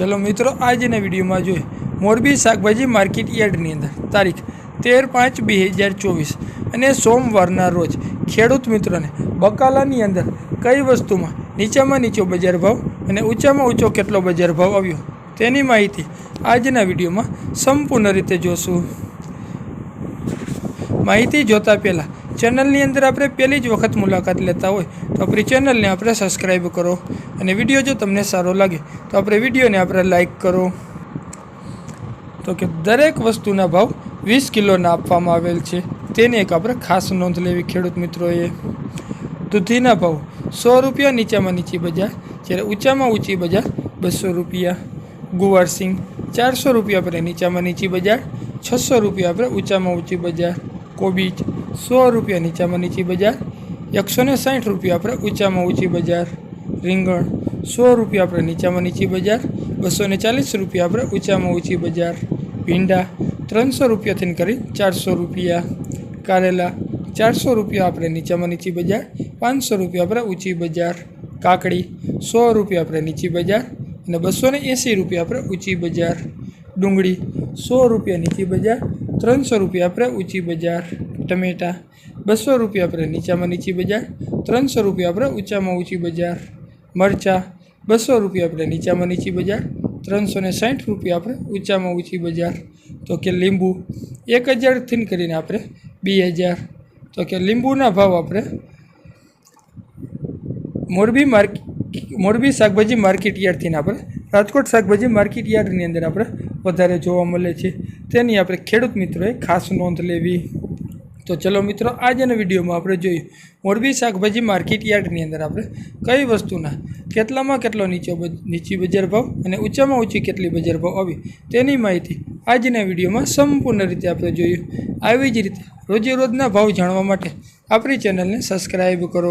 ચલો મિત્રો, આજના વિડીયોમાં જોઈએ. મોરબી શાકભાજી માર્કેટ યાર્ડની અંદર. તારીખ તેર પાંચ બે હજાર ચોવીસ અને સોમવારના રોજ ખેડૂત મિત્રોને બકાલાની અંદર કઈ વસ્તુમાં નીચામાં નીચો બજાર ભાવ અને ઊંચામાં ઊંચો કેટલો બજાર ભાવ આવ્યો તેની માહિતી આજના વિડીયોમાં સંપૂર્ણ રીતે જોશું. માહિતી જોતા પહેલાં ચેનલની અંદર આપણે પહેલી જ વખત મુલાકાત લેતા હોય, તો આપણી ચેનલને આપણે સબસ્ક્રાઈબ કરો અને વીડિયો જો તમને સારો લાગે, તો આપણે વિડીયોને આપણે લાઈક કરો. તો કે દરેક વસ્તુના ભાવ વીસ કિલોના આપવામાં આવેલ છે. તેની એક આપણે ખાસ નોંધ લેવી ખેડૂત મિત્રોએ. દૂધીના ભાવ સો રૂપિયા, નીચામાં નીચી બજાર, જ્યારે ઊંચામાં ઊંચી બજાર બસો રૂપિયા. ગુવાર સિંગ ચારસો રૂપિયા, આપણે નીચામાં નીચી બજાર, છસો રૂપિયા, આપણે ઊંચામાં ઊંચી બજાર. કોબીજ સો રૂપિયા નીચામાં નીચી બજાર, એકસો ને સાઠ રૂપિયા આપણે ઊંચામાં ઊંચી બજાર. રીંગણ, સો રૂપિયા આપણે નીચામાં નીચી બજાર, બસો ને ચાલીસ રૂપિયા આપણે ઊંચામાં ઊંચી બજાર. ભીંડા, ત્રણસો રૂપિયાથી કરી ચારસો રૂપિયા. કારેલા, ચારસો રૂપિયા આપણે નીચામાં નીચી બજાર, પાંચસો રૂપિયા આપણે ઊંચી બજાર. કાકડી, સો રૂપિયા આપણે નીચી બજાર અને બસો ને એંસી રૂપિયા આપણે ઊંચી બજાર. ડુંગળી, સો રૂપિયા નીચી બજાર, ત્રણસો રૂપિયા આપણે ઊંચી બજાર. ટમેટા બસો રૂપિયા આપણે નીચામાં નીચી બજાર, ત્રણસો રૂપિયા આપણે ઊંચામાં ઊંચી બજાર. મરચાં બસો રૂપિયા આપણે નીચામાં નીચી બજાર, ત્રણસો ને સાઠ રૂપિયા આપણે ઊંચામાં ઊંચી બજાર. તો કે લીંબુ એક હજારથી કરીને આપણે બે હજાર. તો કે લીંબુના ભાવ આપણે મોરબી માર્ક, મોરબી શાકભાજી માર્કેટ યાર્ડથી આપણે, રાજકોટ શાકભાજી માર્કેટ યાર્ડની અંદર આપણે વધારે જોવા મળે છે. તેની આપણે ખેડૂત મિત્રોએ ખાસ નોંધ લેવી. તો ચલો મિત્રો, આજના વિડીયોમાં આપણે જોઈએ મોરબી શાકભાજી માર્કેટ યાર્ડની અંદર આપણે કઈ વસ્તુના, કેટલામાં કેટલો નીચો નીચી બજાર ભાવ અને ઊંચામાં ઊંચી કેટલી બજાર ભાવ આવી, તેની માહિતી આજના વિડીયોમાં સંપૂર્ણ રીતે આપણે જોયું. આવી જ રીતે રોજે રોજના ભાવ જાણવા માટે આપણી ચેનલને સબસ્ક્રાઈબ કરો.